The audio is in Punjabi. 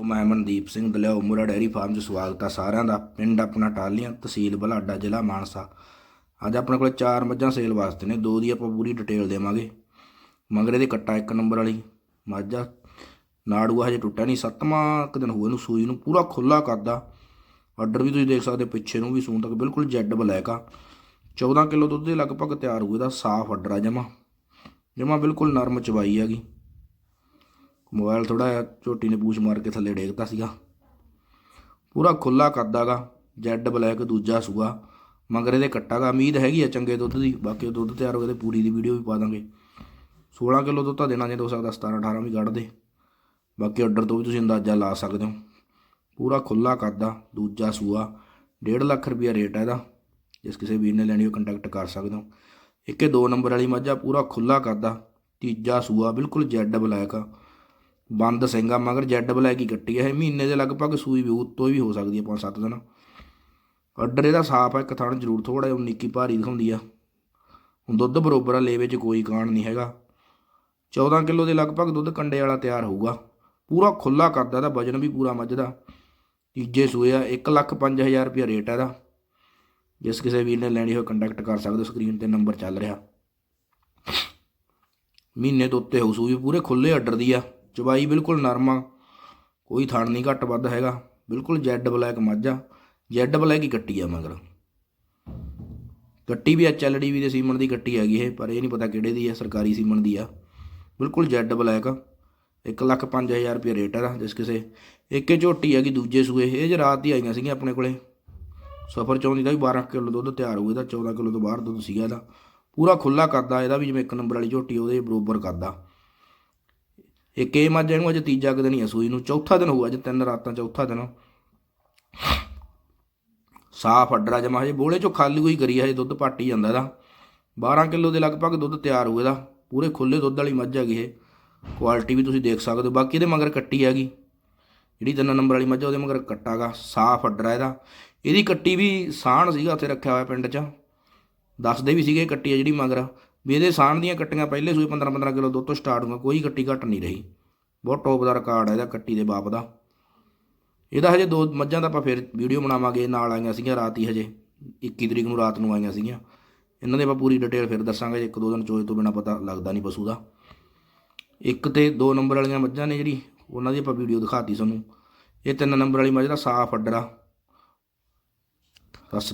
ਮੈਂ ਅਮਨਦੀਪ ਸਿੰਘ ਦਲਿਆ ਉਮਰਾ ਡੈਰੀ ਫਾਰਮ 'ਚ ਸਵਾਗਤ ਆ ਸਾਰਿਆਂ ਦਾ। ਪਿੰਡ ਆਪਣਾ ਟਾਲੀਆਂ ਤਹਿਸੀਲ ਬਲਾਡਾ, ਜ਼ਿਲ੍ਹਾ ਮਾਨਸਾ। ਅੱਜ ਆਪਣੇ ਕੋਲ ਚਾਰ ਮੱਝਾਂ ਸੇਲ ਵਾਸਤੇ ਨੇ, ਦੋ ਦੀ ਆਪਾਂ ਪੂਰੀ ਡਿਟੇਲ ਦੇਵਾਂਗੇ। ਮੰਗਰੇ ਦੇ ਕੱਟਾ ਇੱਕ ਨੰਬਰ ਵਾਲੀ ਮਾਝਾ। ਨਾੜੂਆ ਹਜੇ ਟੁੱਟਿਆ ਨਹੀਂ, ਸੱਤਵਾਂ ਕੁ ਦਿਨ ਹੋਏ ਨੂੰ ਸੂਈ ਨੂੰ ਪੂਰਾ ਖੁੱਲਾ ਕਰਦਾ। ਆਰਡਰ ਵੀ ਤੁਸੀਂ ਦੇਖ ਸਕਦੇ, ਪਿੱਛੇ ਨੂੰ ਵੀ ਸੂਣ ਤੱਕ ਬਿਲਕੁਲ ਜੈਡ ਬਲੈਕ ਆ। 14 ਕਿਲੋ ਦੁੱਧ ਦੇ ਲਗਭਗ ਤਿਆਰ ਹੋਏ ਦਾ ਸਾਫ਼ ਆਰਡਰ ਆ ਜਮਾ। ਜਮਾ ਬਿਲਕੁਲ ਨਰਮ ਚਵਾਈ ਹੈਗੀ। ਮੋਬਾਈਲ ਥੋੜਾ ਜਿਹਾ ਝੋਟੀ ਨੇ ਪੂਛ ਮਾਰ ਕੇ ਥੱਲੇ ਡੇਗਤਾ ਸੀਗਾ। ਪੂਰਾ ਖੁੱਲਾ ਕੱਦਾਗਾ ਜੈਡ ਬਲੈਕ ਦੂਜਾ ਸੂਆ, ਮਗਰ ਇਹਦੇ ਕੱਟਾਗਾ ਉਮੀਦ ਹੈਗੀ ਆ ਚੰਗੇ ਦੁੱਧ ਦੀ, ਬਾਕੀ ਉਹ ਦੁੱਧ ਤਿਆਰ ਹੋ ਗਿਆ ਤੇ ਪੂਰੀ ਦੀ ਵੀਡੀਓ ਵੀ ਪਾ ਦਾਂਗੇ। 16 ਕਿਲੋ ਦੁੱਧ ਤਾਂ ਦੇਣਾ ਜੇ ਹੋ ਸਕਦਾ 17 18 ਵੀ ਕੱਢ ਦੇ। ਬਾਕੀ ਆਰਡਰ ਤੋਂ ਵੀ ਤੁਸੀਂ ਅੰਦਾਜ਼ਾ ਲਾ ਸਕਦੇ ਹੋ। ਪੂਰਾ ਖੁੱਲਾ ਕੱਦਾ ਦੂਜਾ ਸੂਆ 1.5 ਲੱਖ ਰੁਪਿਆ ਰੇਟ ਹੈ ਇਹਦਾ। ਜਿਸ ਕਿਸੇ ਵੀਰ ਨੇ ਲੈਣੀ ਹੋ ਕੰਟੈਕਟ ਕਰ ਸਕਦੇ ਹੋ। ਇੱਕ ਇਹ ਦੋ ਨੰਬਰ ਵਾਲੀ ਮੱਝਾ ਪੂਰਾ ਖੁੱਲਾ ਕਰਦਾ। ਤੀਜਾ ਸੂਆ, ਬਿਲਕੁਲ ਜੈਡ ਬਲੈਕ ਆ। ਬੰਦ ਸਿੰਘਾ ਮਗਰ ਜੈਡ ਬਲੈਕ ਹੀ ਕੱਟੀ ਹੈ ਇਹ ਮਹੀਨੇ ਦੇ ਲਗਭਗ ਸੂਈ ਵੀ, ਉੱਤੋਂ ਵੀ ਹੋ ਸਕਦੀ ਹੈ ਪੰਜ ਸੱਤ ਦਿਨ। ਅੱਡਰ ਇਹਦਾ ਸਾਫ਼ ਹੈ ਇੱਕ ਥਣ ਜ਼ਰੂਰ ਥੋੜਾ ਜਿਹਾ ਨਿੱਕੀ ਭਾਰੀ ਦਿਖਾਉਂਦੀ ਆ। ਹੁਣ ਦੁੱਧ ਬਰੋਬਰ ਆ, ਲੇਵੇ 'ਚ ਕੋਈ ਕਾਣ ਨਹੀਂ ਹੈਗਾ। 14 ਕਿਲੋ ਦੇ ਲਗਭਗ ਦੁੱਧ ਕੰਡੇ ਵਾਲਾ ਤਿਆਰ ਹੋਊਗਾ। ਪੂਰਾ ਖੁੱਲਾ ਕਰਦਾ ਇਹਦਾ ਵਜਨ ਵੀ ਪੂਰਾ ਮੱਝ ਦਾ ਤੀਜੇ ਸੂਏ ਆ 1 ਲੱਖ 5000 ਰੁਪਇਆ ਰੇਟ ਹੈ ਇਹਦਾ। ਜਿਸ ਕਿਸੇ ਵੀਰ ਨੇ ਲੈਣੀ ਹੋਵੇ ਕੰਟੈਕਟ ਕਰ ਸਕਦੇ ਹੋ ਸਕਰੀਨ ਤੇ ਨੰਬਰ ਚੱਲ ਰਿਹਾ। ਮਹੀਨੇ ਤੋਂ ਉੱਤੇ ਹੋ, ਸੂਈ ਪੂਰੇ ਖੁੱਲੇ ਆਰਡਰ ਦੀ ਆ। ਚਬਾਈ ਬਿਲਕੁਲ ਨਰਮ ਆ, ਕੋਈ ਥਣ ਨਹੀਂ ਘੱਟ ਵੱਧ ਹੈਗਾ, ਬਿਲਕੁਲ ਜੈਡ ਬਲੈਕ ਮੱਝ ਆ, ਜੈਡ ਬਲੈਕ ਹੀ ਕੱਟੀ ਆ ਮਗਰ। ਕੱਟੀ ਵੀ ਐਚਐਲਡੀ ਵੀ ਦੇ ਸੀਮਨ ਦੀ ਕੱਟੀ ਹੈਗੀ ਇਹ, ਪਰ ਇਹ ਨਹੀਂ ਪਤਾ ਕਿਹੜੇ ਦੀ ਆ, ਸਰਕਾਰੀ ਸੀਮਨ ਦੀ ਆ। ਬਿਲਕੁਲ ਜੈਡ ਬਲੈਕ ਆ 1 ਲੱਖ 5000 ਰੁਪਏ ਰੇਟ ਇਹਦਾ, ਜਿਸ ਕਿਸੇ ਇੱਕੇ ਝੋਟੀ ਹੈਗੀ ਦੂਜੇ ਸੂਏ, ਇਹ ਜ ਰਾਤ ਦੀ ਆਈਆਂ ਸੀਗੀਆਂ ਆਪਣੇ ਕੋਲੇ। ਸਫਰ ਚੋਂ ਦੀ ਦਾ ਵੀ 12 ਕਿਲੋ ਦੁੱਧ ਤਿਆਰ ਹੋਊ, ਇਹਦਾ 14 ਕਿਲੋ ਤੋਂ ਬਾਹਰ ਦੁੱਧ ਸੀਗਾ ਇਹਦਾ। ਪੂਰਾ ਖੁੱਲਾ ਕਰਦਾ, ਇਹਦਾ ਵੀ ਜਿਵੇਂ ਇੱਕ ਨੰਬਰ ਵਾਲੀ ਝੋਟੀ ਉਹਦੇ ਬਰੋਬਰ ਕਰਦਾ। ਇੱਕ ਇਹ ਮੱਝ ਇਹਨੂੰ ਅਜੇ ਤੀਜਾ ਕੁ ਦਿਨ ਹੀ ਸੂਈ ਨੂੰ ਚੌਥਾ ਦਿਨ ਹੋਊ ਅੱਜ ਤਿੰਨ ਰਾਤਾਂ ਚੌਥਾ ਦਿਨ। ਸਾਫ਼ ਅੱਡਰਾ ਜਮਾ ਹਜੇ ਬੋਲੇ ਚੋਂ ਖਾਲੀ ਹੋਈ ਕਰੀ ਹਜੇ ਦੁੱਧ ਪੱਟ ਹੀ ਜਾਂਦਾ ਇਹਦਾ। 12 ਕਿਲੋ ਦੇ ਲਗਭਗ ਦੁੱਧ ਤਿਆਰ ਹੋਊ ਇਹਦਾ ਪੂਰੇ ਖੁੱਲੇ ਦੁੱਧ ਵਾਲੀ ਮੱਝ ਹੈਗੀ ਇਹ। ਕੁਆਲਿਟੀ ਵੀ ਤੁਸੀਂ ਦੇਖ ਸਕਦੇ ਹੋ ਬਾਕੀ ਇਹਦੇ ਮਗਰ ਕੱਟੀ ਹੈਗੀ। ਜਿਹੜੀ ਤਿੰਨ ਨੰਬਰ ਵਾਲੀ ਮੱਝ ਆ, ਉਹਦੇ ਮਗਰ ਕੱਟਾਗਾ ਸਾਫ਼ ਅੱਡਰਾ ਇਹਦਾ। ਇਹਦੀ ਕੱਟੀ ਵੀ ਸਾਹਣ ਸੀਗਾ ਉੱਥੇ ਰੱਖਿਆ ਹੋਇਆ ਪਿੰਡ 'ਚ। ਦੱਸਦੇ ਵੀ ਸੀਗੇ ਕੱਟੀ ਆ ਜਿਹੜੀ ਮਗਰ। ਵੀ ਇਹਦੇ ਸਾਹਣ ਦੀਆਂ ਕੱਟੀਆਂ ਪਹਿਲੇ ਸੂਈ 15 15 ਕਿਲੋ ਦੁੱਧ ਤੋਂ ਸਟਾਰਟ ਹੋਊਗਾ, ਕੋਈ ਕੱਟੀ ਘੱਟ ਨਹੀਂ ਰਹੀ। ਬਹੁਤ ਟੌਪ ਦਾ ਰਿਕਾਰਡ ਹੈ ਇਹਦਾ ਕੱਟੀ ਦੇ ਬਾਪ ਦਾ। ਇਹਦਾ ਹਜੇ ਦੋ ਮੱਝਾਂ ਦਾ ਆਪਾਂ ਫਿਰ ਵੀਡੀਓ ਬਣਾਵਾਂਗੇ, ਨਾਲ ਆਈਆਂ ਸੀਗੀਆਂ ਰਾਤ ਹੀ ਹਜੇ 21 ਤਰੀਕ ਨੂੰ ਰਾਤ ਨੂੰ ਆਈਆਂ ਸੀਗੀਆਂ। ਇਹਨਾਂ ਦੇ ਆਪਾਂ ਪੂਰੀ ਡਿਟੇਲ ਫਿਰ ਦੱਸਾਂਗੇ ਇੱਕ ਦੋ ਦਿਨ ਚੋਏ ਤੋਂ ਬਿਨਾ ਪਤਾ ਲੱਗਦਾ ਨਹੀਂ ਪਸ਼ੂ ਦਾ। ਇੱਕ ਤੇ ਦੋ ਨੰਬਰ ਵਾਲੀਆਂ ਮੱਝਾਂ ਨੇ ਜਿਹੜੀ, ਉਹਨਾਂ ਦੀ ਆਪਾਂ ਵੀਡੀਓ ਦਿਖਾਤੀ ਤੁਹਾਨੂੰ। ਇਹ ਤਿੰਨ ਨੰਬਰ ਵਾਲੀ ਮੱਝ ਦਾ ਸਾਫ਼ ਅੱਡਰਾ। ਸਤਿ ਸ੍ਰੀ